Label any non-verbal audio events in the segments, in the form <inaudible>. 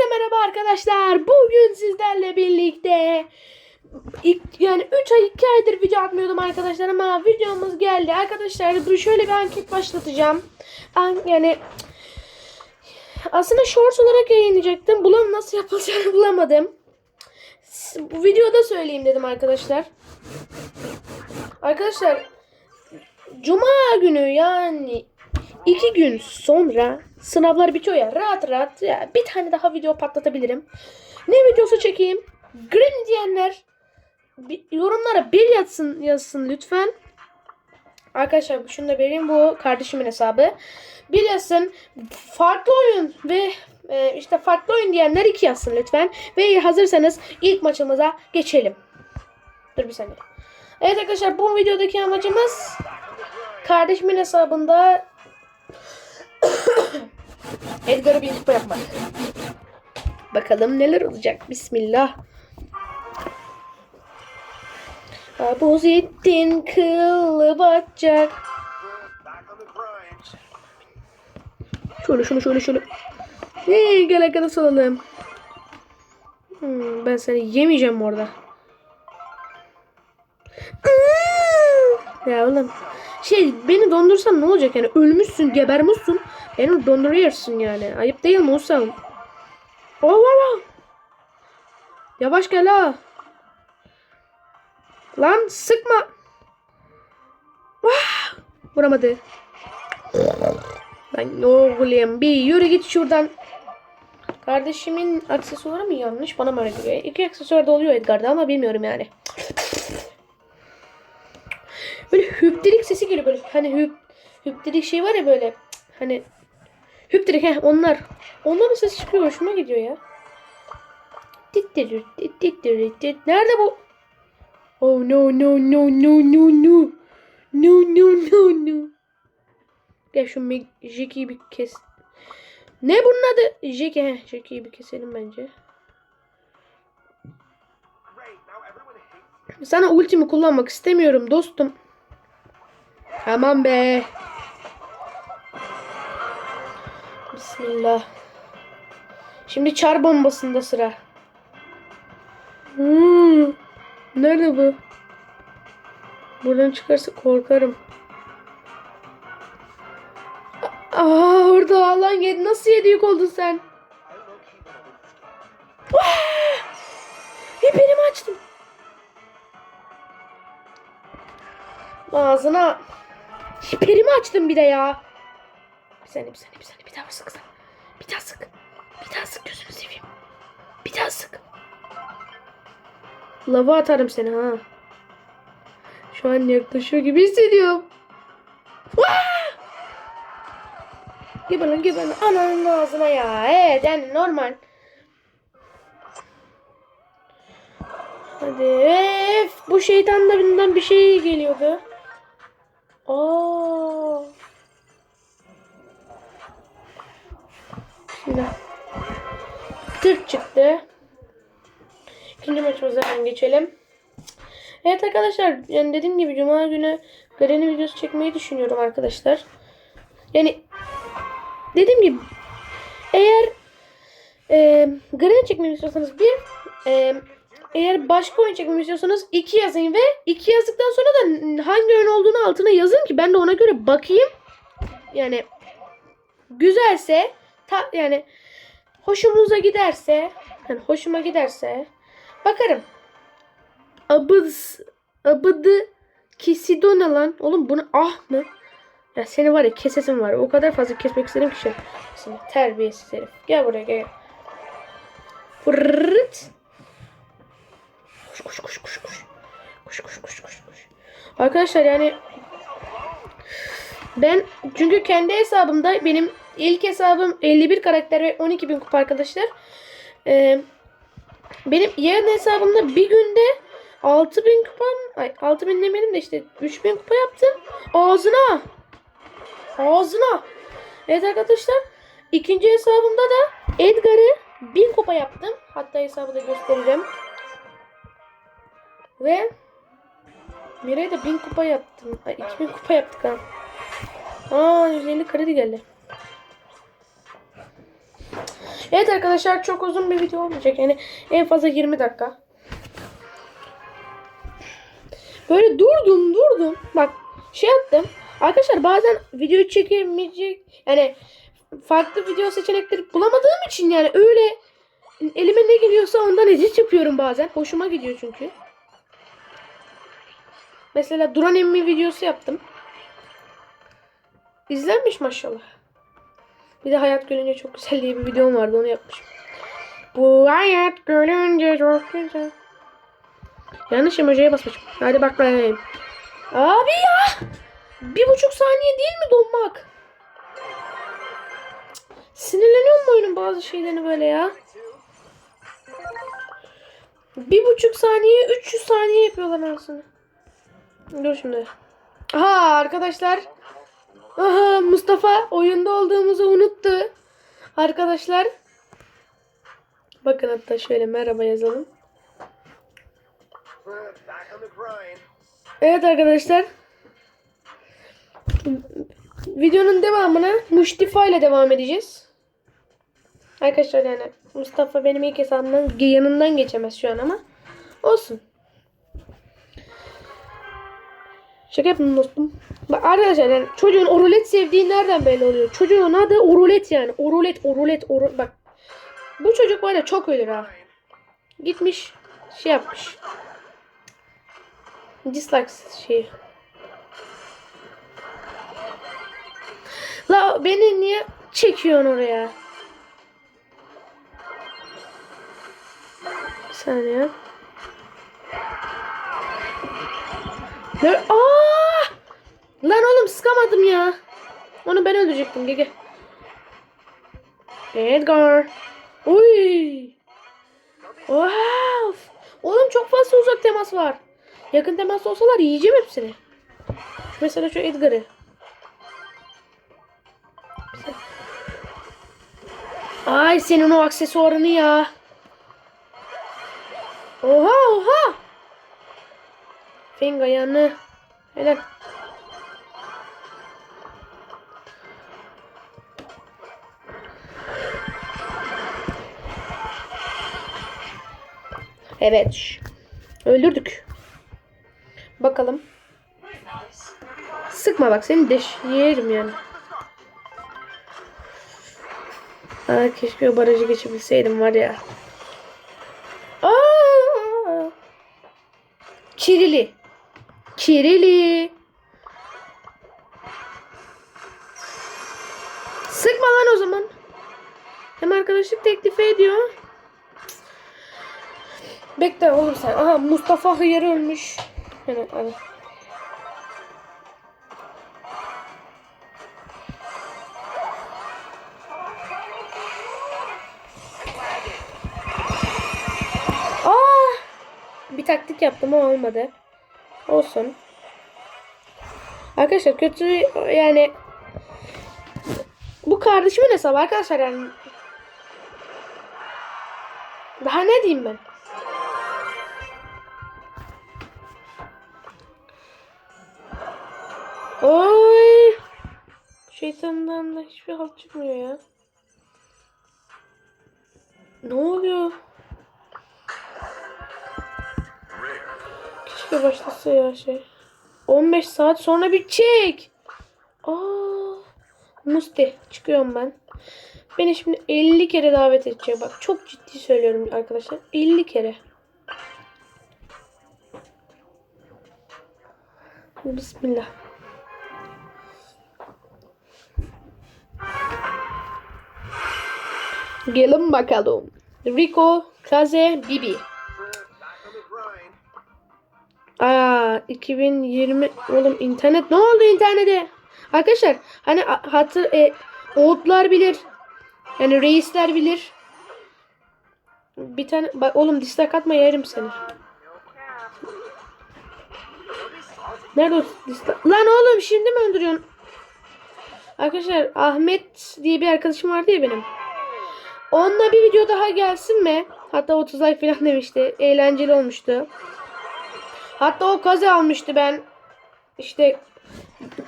Hepinize merhaba arkadaşlar. Bugün sizlerle birlikte ilk, yani 3 ay 2 aydır video atmıyordum arkadaşlar ama videomuz geldi. Arkadaşlar bu şöyle bir anket başlatacağım. An, yani aslında shorts olarak yayınlayacaktım. Bulam nasıl yapılacağını <laughs> bulamadım. Bu videoda söyleyeyim dedim arkadaşlar. Arkadaşlar Cuma günü yani iki gün sonra sınavlar bitiyor ya rahat rahat ya bir tane daha video patlatabilirim. Ne videosu çekeyim? Green diyenler yorumlara bir yazsın yazsın lütfen. Arkadaşlar şunu da vereyim bu kardeşimin hesabı. Bir yazsın farklı oyun ve e, işte farklı oyun diyenler iki yazsın lütfen. Ve hazırsanız ilk maçımıza geçelim. Dur bir saniye. Evet arkadaşlar bu videodaki amacımız kardeşimin hesabında Edgar'ı bir kupa yapmak. Bakalım neler olacak. Bismillah. Abuzettin kıllı bacak. Şöyle şunu şöyle şöyle. Hey, gel arkadaş olalım. Hmm, ben seni yemeyeceğim orada. Ya oğlum. Şey beni dondursan ne olacak yani ölmüşsün gebermişsin. Beni donduruyorsun yani. Ayıp değil mi Oğuzhan? Oh, oh, oh. Yavaş gel ha. Lan sıkma. Vah! Vuramadı. Lan oğlum bir yürü git şuradan. Kardeşimin aksesuarı mı yanlış bana mı öyle geliyor? İki aksesuar da oluyor Edgar'da ama bilmiyorum yani. Böyle hüptirik sesi geliyor böyle. Hani hüp hüptirik şey var ya böyle. Hani hüptirik heh onlar. Onların sesi çıkıyor hoşuma gidiyor ya. Tittirir, tit. Nerede bu? Oh no no no no no no. No no no no. Gel şu Jackie'yi bir kes. Ne bunun adı? Jackie. Heh, Jackie'yi bir keselim bence. Sana ultimi kullanmak istemiyorum dostum. Tamam be. Bismillah. Şimdi çar bombasında sıra. Hmm. Nerede bu? Buradan çıkarsa korkarım. Aa orada alan yedi. Nasıl yedi yük oldun sen? Vah! Hiperimi açtım. Ağzına hiperimi açtım bir de ya. Bir saniye bir saniye bir saniye bir daha sık. Bir daha sık. Bir daha sık gözünü seveyim. Bir daha sık. Lava atarım seni ha. Şu an yaklaşıyor gibi hissediyorum. Geber lan. Ananın ağzına ya. Evet yani normal. Hadi. Bu şeytan da bundan bir şey geliyordu. Aa. Şimdi. Türk çıktı. İkinci maçımıza hemen geçelim. Evet arkadaşlar yani dediğim gibi cuma günü Garen'in videosu çekmeyi düşünüyorum arkadaşlar. Yani dediğim gibi eğer e, Garen'i çekmemi istiyorsanız bir e, eğer başka oyun çekmemi istiyorsanız iki yazın ve iki yazdıktan sonra da hangi oyun olduğunu altına yazın ki ben de ona göre bakayım. Yani güzelse ta, yani hoşumuza giderse yani hoşuma giderse bakarım. Abız abıdı kesidona lan. Oğlum bunu ah mı? Ya seni var ya kesesim var. O kadar fazla kesmek istedim ki şey. Seni terbiyesiz herif. Gel buraya gel. Fırrrt. Koş koş koş koş koş. Koş koş koş koş. Arkadaşlar yani ben çünkü kendi hesabımda benim ilk hesabım 51 karakter ve 12.000 kupa arkadaşlar. Ee, benim yarın hesabımda bir günde 6000 kupa ay 6000 demedim de işte 3000 kupa yaptım. Ağzına. Ağzına. Evet arkadaşlar ikinci hesabımda da Edgar'ı 1000 kupa yaptım. Hatta hesabı da göstereceğim. Ve Miray'a da 1000 kupa yaptım. Ay 2000 kupa yaptık ha. Aa 150 kredi geldi. Evet arkadaşlar çok uzun bir video olmayacak. Yani en fazla 20 dakika. Böyle durdum durdum. Bak şey attım. Arkadaşlar bazen video çekemeyecek yani farklı video seçenekleri bulamadığım için yani öyle elime ne geliyorsa ondan edit yapıyorum bazen. Hoşuma gidiyor çünkü. Mesela duran emmi videosu yaptım. İzlenmiş maşallah. Bir de hayat görünce çok güzel diye bir videom vardı onu yapmışım. Bu hayat görünce çok güzel. Yanlış emojiye basmışım. Hadi bak bakayım. Abi ya. Bir buçuk saniye değil mi donmak? Sinirleniyorum bu oyunun bazı şeylerini böyle ya. Bir buçuk saniye 300 saniye yapıyorlar arasını. Dur şimdi. Aha arkadaşlar. Aha Mustafa oyunda olduğumuzu unuttu. Arkadaşlar. Bakın hatta şöyle merhaba yazalım. Evet arkadaşlar. Videonun devamına Muştifa ile devam edeceğiz. Arkadaşlar yani Mustafa benim ilk hesabımdan yanından geçemez şu an ama olsun. Şaka yaptım dostum. Bak arkadaşlar yani çocuğun orulet sevdiği nereden belli oluyor? Çocuğun adı orulet yani. Orulet, orulet, orulet. Bak bu çocuk var ya çok ölür ha. Gitmiş şey yapmış. Dislike şeyi. La beni niye çekiyorsun oraya? Bir saniye. Ne? Aa! Lan oğlum sıkamadım ya. Onu ben öldürecektim Gege. Edgar. Uy. Wow. Oğlum çok fazla uzak temas var. Yakın temas olsalar yiyeceğim hepsini. Şu mesela şu Edgar'ı. Ay senin o aksesuarını ya. Oha oha. Feng ayağını. Helal. Evet. Öldürdük. Bakalım. Sıkma bak seni deş yerim yani. Aa, keşke o barajı geçebilseydim var ya. Aa! Kirili. Kirili. Sıkma lan o zaman. Hem arkadaşlık teklif ediyor. Bekle oğlum sen. Aha Mustafa Hıyar ölmüş. Yani, hadi. Aa! Bir taktik yaptım ama olmadı. Olsun. Arkadaşlar kötü yani bu kardeşimin hesabı arkadaşlar yani daha ne diyeyim ben? Oy! Şeytandan da hiçbir halt çıkmıyor ya. Ne oluyor? Keşke başlasa ya şey. 15 saat sonra bitecek. Aa, Musti çıkıyorum ben. Beni şimdi 50 kere davet edecek. Bak çok ciddi söylüyorum arkadaşlar. 50 kere. Bismillah. Gelin bakalım. Rico, Kaze, Bibi. Aa 2020 oğlum internet ne oldu internete? Arkadaşlar hani hatır e, oğutlar bilir. Yani reisler bilir. Bir tane bak oğlum dislike atma yerim seni. Nerede o dislike? Lan oğlum şimdi mi öldürüyorsun? Arkadaşlar Ahmet diye bir arkadaşım vardı ya benim. Onunla bir video daha gelsin mi? Hatta 30 like falan demişti. Eğlenceli olmuştu. Hatta o kaze almıştı ben. İşte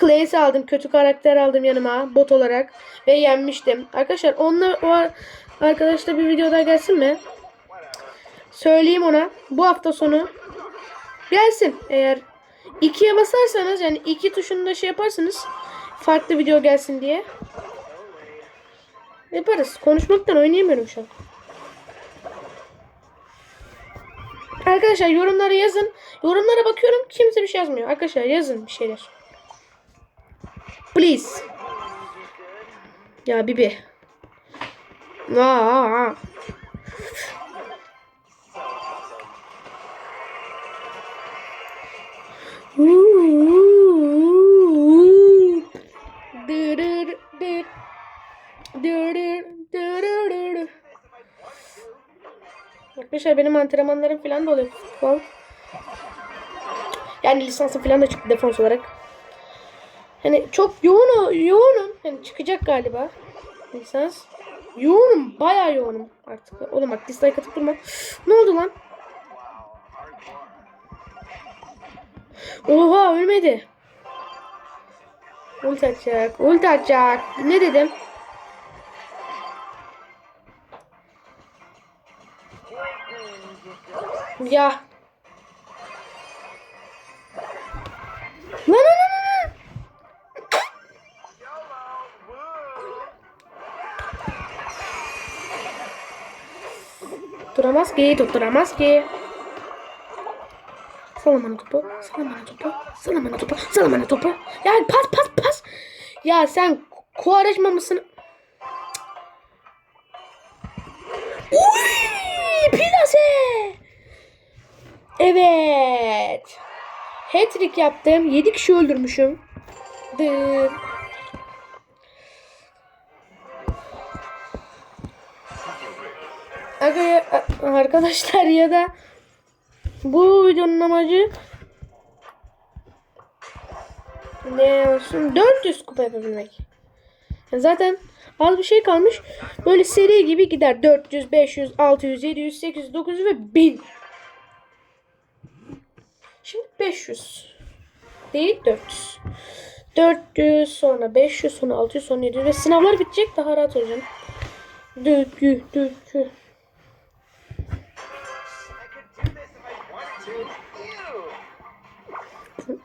Clays aldım. Kötü karakter aldım yanıma bot olarak. Ve yenmiştim. Arkadaşlar onunla o Arkadaşlar bir video daha gelsin mi? Söyleyeyim ona. Bu hafta sonu gelsin. Eğer ikiye basarsanız yani iki tuşunda şey yaparsanız farklı video gelsin diye. Yaparız. Konuşmaktan oynayamıyorum şu an. Arkadaşlar yorumlara yazın. Yorumlara bakıyorum. Kimse bir şey yazmıyor. Arkadaşlar yazın bir şeyler. Please. Ya Bibi. Aa. Arkadaşlar benim antrenmanlarım falan da oluyor futbol. Yani lisansım falan da çıktı defans olarak. Hani çok yoğun yoğunum. Yani çıkacak galiba lisans. Yoğunum. Bayağı yoğunum artık. Oğlum bak dislike atıp durma. Ne oldu lan? Oha ölmedi. Ulti atacak. Ulti atacak. Ne dedim? Ya. Lan lan lan lan. Tutturamaz ki, tutturamaz ki. Salla bana topu, salla bana topu, salla bana topu, salla bana. Ya pas pas pas. Ya sen Kuvareşma mısın? Uy, plase. Evet. Hat-trick yaptım. 7 kişi öldürmüşüm. Dı. Aga- Arkadaşlar ya da bu videonun amacı ne olsun 400 kupa yapabilmek. Zaten az bir şey kalmış. Böyle seri gibi gider. 400, 500, 600, 700, 800, 900 ve 1000. Şimdi 500. Değil 400. 400 sonra 500 sonra 600 sonra 700 ve sınavlar bitecek daha rahat olacağım. Dökü dökü.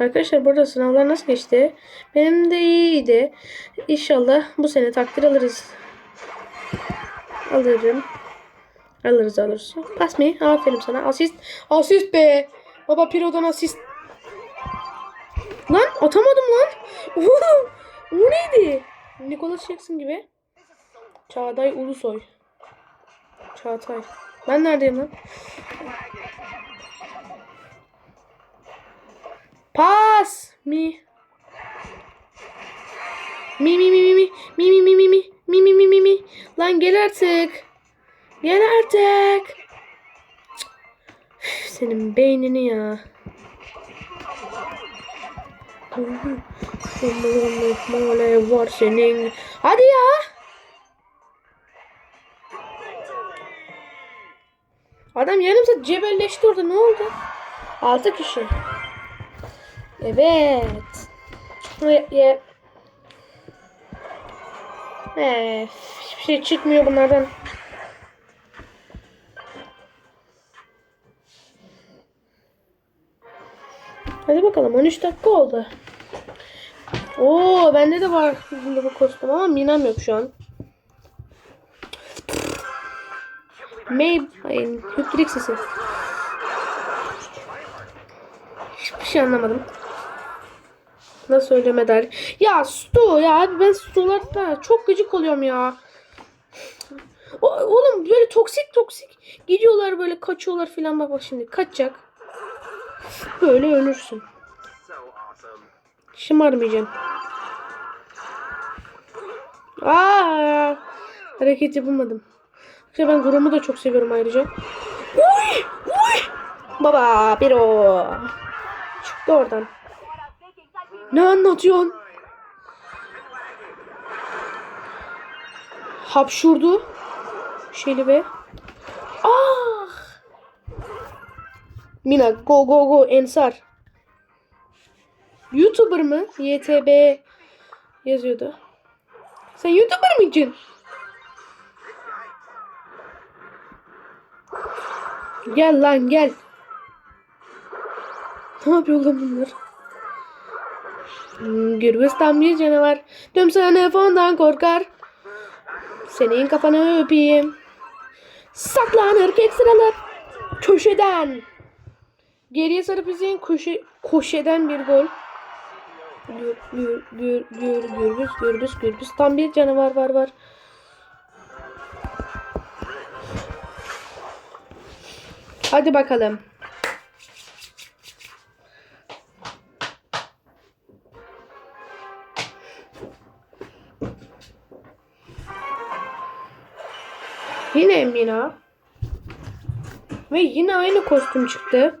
Arkadaşlar burada sınavlar nasıl geçti? Benim de iyiydi. İnşallah bu sene takdir alırız. Alırım. Alırız alırız. Pas mı? Aferin sana. Asist. Asist be. Baba Piro'dan asist. Lan atamadım lan. O neydi? Nicholas Jackson gibi. Çağatay Ulusoy. Çağatay. Ben neredeyim lan? Pas mi. Mi mi mi mi mi mi mi mi mi mi mi mi mi mi mi lan gel artık. Gel artık. Üf, Senin beynini ya. Mole var senin. Hadi ya. Adam yarım saat cebelleşti orada. Ne oldu? Altı kişi. Evet. Ve- ye- Ee, hiçbir şey çıkmıyor bunlardan. Hadi bakalım 13 dakika oldu. Oo bende de var bunda bu kostüm ama minam yok şu an. May hayır hüptrik sesi. Hiçbir şey anlamadım. Nasıl söyleme der. Ya Stu ya ben Stu'larda çok gıcık oluyorum ya. O, oğlum böyle toksik toksik gidiyorlar böyle kaçıyorlar filan bak bak şimdi kaçacak. Böyle ölürsün. Şımarmayacaksın. Aa, hareket yapamadım. İşte ben Grom'u da çok seviyorum ayrıca. Uy! Uy! Baba bir o. Çıktı oradan. Ne anlatıyorsun? Hapşurdu. Şeli be. Ah! Mina go go go Ensar. YouTuber mı? YTB yazıyordu. Sen YouTuber mıydın? Gel lan gel. Ne yapıyor lan bunlar? Hmm, Gürbüz'den bir canavar. Tüm sınıf ondan korkar. Senin kafanı öpeyim. Saklanır kek sıralar. Köşeden. Geriye sarıp izleyin köşe, köşeden bir gol. Gür, gür, gür, gür, gürbüz, gürbüz, gürbüz. Tam bir canavar var var. Hadi bakalım. Yine Mina. Ve yine aynı kostüm çıktı.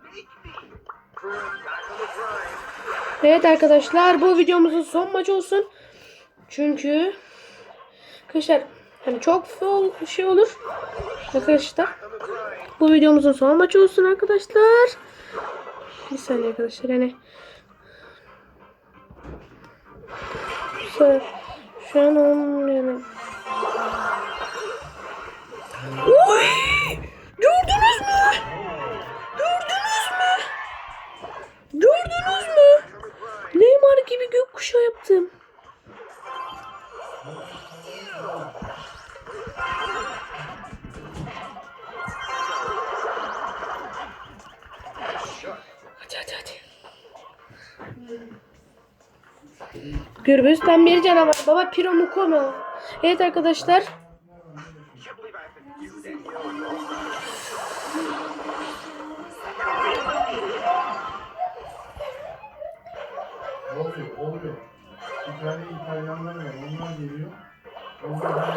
Evet arkadaşlar bu videomuzun son maçı olsun. Çünkü arkadaşlar hani çok şey olur. Arkadaşlar bu videomuzun son maçı olsun arkadaşlar. Bir saniye arkadaşlar hani şu, an onun Gürbüz'den bir canavar. Baba Piro Mukono. Evet arkadaşlar.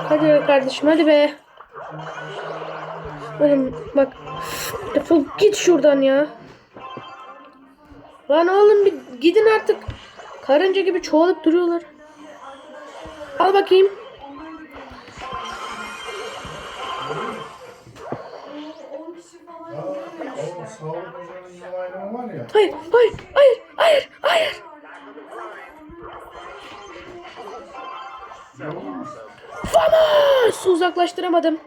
Hadi be kardeşim hadi be. Oğlum bak. Defol git şuradan ya. Lan oğlum bir gidin artık. Karınca gibi çoğalıp duruyorlar. Al bakayım. Hayır, hayır, hayır, hayır, hayır. Vamos! Uzaklaştıramadım.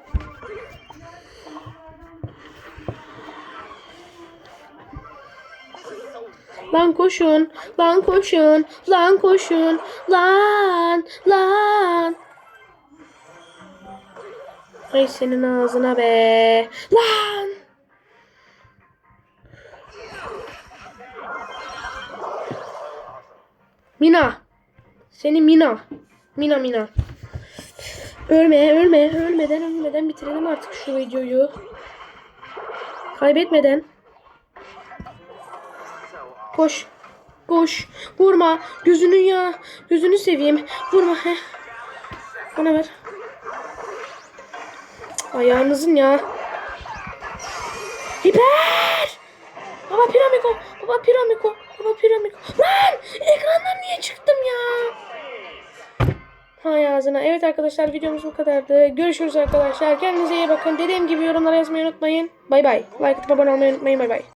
Lan koşun, lan koşun, lan koşun, lan, lan. Ay senin ağzına be. Lan. Mina. Seni Mina. Mina Mina. Ölme, ölme, ölmeden, ölmeden bitirelim artık şu videoyu. Kaybetmeden. Koş. Koş. Vurma. Gözünü ya. Gözünü seveyim. Vurma. Heh. Bana ver. Ayağınızın ya. Hiper. Baba piramiko. Baba piramiko. Baba piramiko. Lan! Ekrandan niye çıktım ya? Hay ağzına. Evet arkadaşlar videomuz bu kadardı. Görüşürüz arkadaşlar. Kendinize iyi bakın. Dediğim gibi yorumlara yazmayı unutmayın. Bay bay. Like atıp abone olmayı unutmayın. Bay bay.